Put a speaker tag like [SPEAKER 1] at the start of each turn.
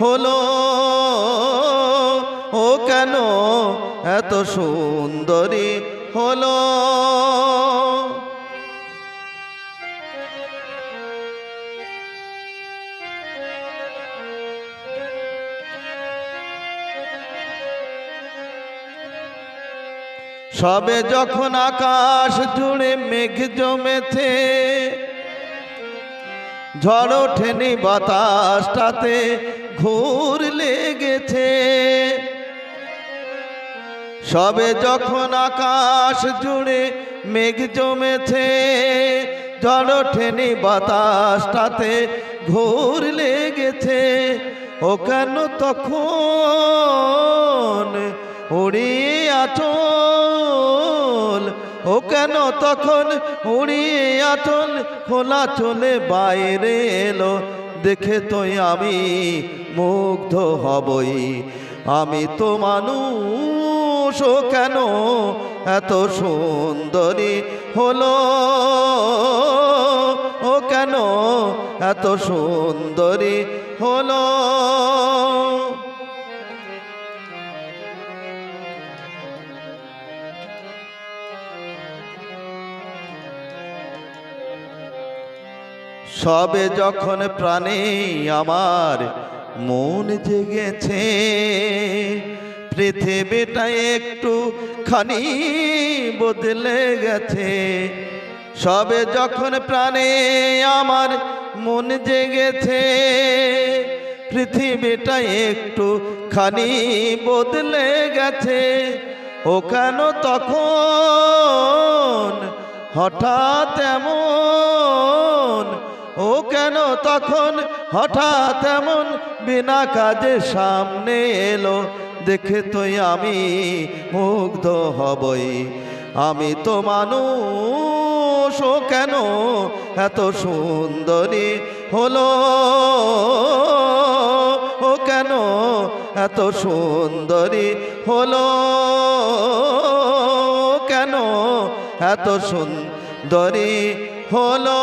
[SPEAKER 1] হলো? ও কেন এত সুন্দরী হলো? সবে যখন আকাশ জুড়ে মেঘ জমেছে ঝড় ওঠেনি বাতাসটাতে, ঘুর লেগেছে। সবে যখন আকাশ জুড়ে মেঘ জমেছে, ঝড় ওঠেনি বাতাসটাতে, ঘুর লেগেছে। ও কেন তখন উড়িয়ে আচল ও কেন তখন উড়িয়ে আচল খোলা চলে বাইরে এলো। দেখে তোই আমি মুগ্ধ হবই। আমি তো মানুষ, ও কেন এত সুন্দরী হলো? ও কেন এত সুন্দরী হলো? সবে যখন প্রাণে আমার মন জেগেছে, পৃথিবীটা একটু খানি বদলে গেছে। সবে যখন প্রাণে আমার মন জেগেছে, পৃথিবীটা একটু খানি বদলে গেছে। ও কেন তখন হঠাৎ এমন ও কেন তখন হঠাৎ এমন বিনা কাজে সামনে এলো? দেখে তুই আমি মুগ্ধ হবই। আমি তো মানুষ, ও কেন এত সুন্দরী হলো? ও কেন এত সুন্দরী হলো? কেন এত সুন্দরী হলো।